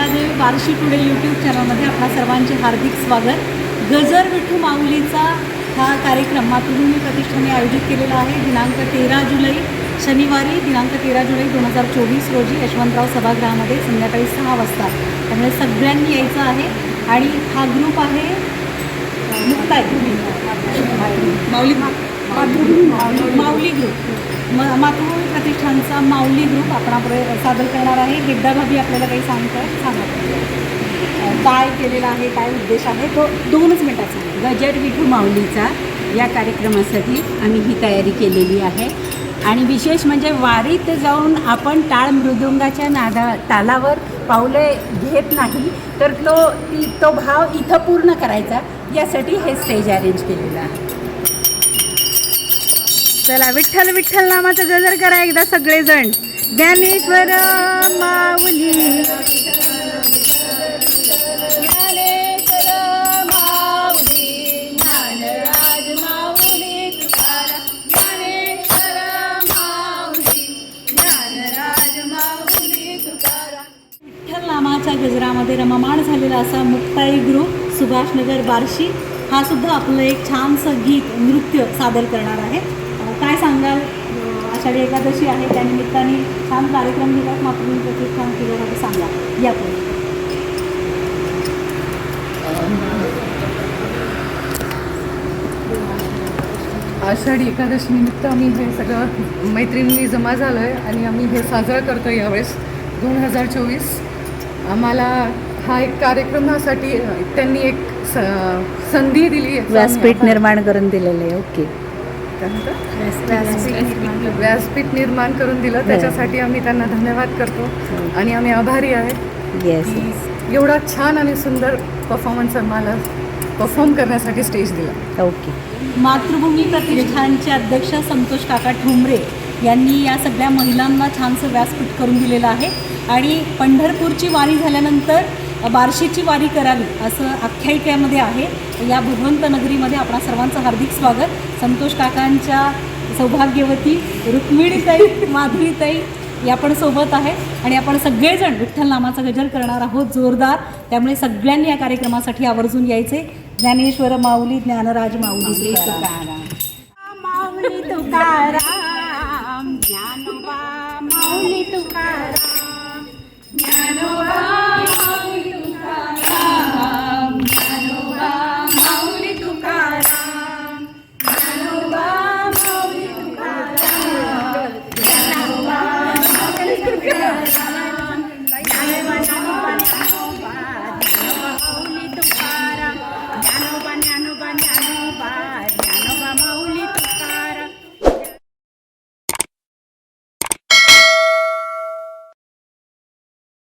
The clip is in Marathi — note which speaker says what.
Speaker 1: रेखादेवी बार्शी टुडे यूट्यूब चॅनलमध्ये आपणा सर्वांचे हार्दिक स्वागत. गजर विठू माऊलीचा हा कार्यक्रम मातृभूमी प्रतिष्ठाने आयोजित केलेला आहे. दिनांक तेरा जुलै शनिवारी दिनांक तेरा जुलै दोन हजार चोवीस रोजी यशवंतराव सभागृहामध्ये संध्याकाळी सहा वाजता. त्यामुळे सगळ्यांनी यायचं आहे आणि हा ग्रुप आहे माऊली माऊली माऊली ग्रुप म मातृभूमी प्रतिष्ठानचा माऊली ग्रुप आपणापुढे सादर करणार आहे. गिड्डा भाभी आपल्याला काही सांगताय सांगा. काय केलेलं आहे काय उद्देश आहे तो दोनच मिनटाचा
Speaker 2: गजर विठू माऊलीचा या कार्यक्रमासाठी आम्ही ही तयारी केलेली आहे. आणि विशेष म्हणजे वारीत जाऊन आपण टाळ मृदुंगाच्या नादा तालावर पावले घेत नाही तर तो ती तो भाव इथं पूर्ण करायचा. यासाठी हे स्टेज अरेंज केलेलं आहे.
Speaker 1: चला विठ्ठल विठ्ठल नामाचं गजर करा एकदा सगळेजण. ज्ञानेश्वर माऊली. विठ्ठल नामाच्या गजरामध्ये रममाण झालेला असा मुक्ताई ग्रुप सुभाषनगर बार्शी. हा सुद्धा आपलं एक छानसं गीत नृत्य सादर करणार आहे. काय सांगाल? आषाढी एकादशी आहे त्या निमित्ताने छान कार्यक्रम घेतात मातृभूमी प्रतिष्ठान केल्यासाठी सांगा या पुढे.
Speaker 3: आषाढी एकादशी निमित्त आम्ही हे सगळं मैत्रिणी जमा झालो आहे आणि आम्ही हे साजरं करतो यावेळेस. दोन हजार चोवीस आम्हाला हा एक कार्यक्रमासाठी त्यांनी एक स संधी दिली
Speaker 2: व्यासपीठ निर्माण करून दिलेलं आहे. ओके.
Speaker 3: म्हणतात? व्यासपीठ निर्माण करून दिलं. त्याच्यासाठी आम्ही त्यांना धन्यवाद करतो. आणि आम्ही आभारी आहे.
Speaker 2: येस
Speaker 3: एवढा छान आणि सुंदर परफॉर्मन्स आम्हाला परफॉर्म करण्यासाठी स्टेज दिला.
Speaker 2: ओके
Speaker 1: मातृभूमी प्रतिष्ठानचे अध्यक्ष संतोष काका ठोंबरे यांनी या सगळ्या महिलांना छानसं व्यासपीठ करून दिलेलं आहे. आणि पंढरपूरची वारी झाल्यानंतर बार्शीची वारी करावी असं आख्यायिकेमध्ये आहे. या भगवंत नगरीमध्ये आपणा सर्वांचं हार्दिक स्वागत. संतोष काकांच्या सौभाग्यवती रुक्मिणीताई माधुरीताई या पण सोबत आहे. आणि आपण सगळेजण विठ्ठल नामाचा गजर करणार आहोत जोरदार. त्यामुळे सगळ्यांनी या कार्यक्रमासाठी आवर्जून यायचे. ज्ञानेश्वर माऊली ज्ञानराज माऊली.
Speaker 2: माऊली तुकाराम ज्ञानोबा माऊली तुकाराम.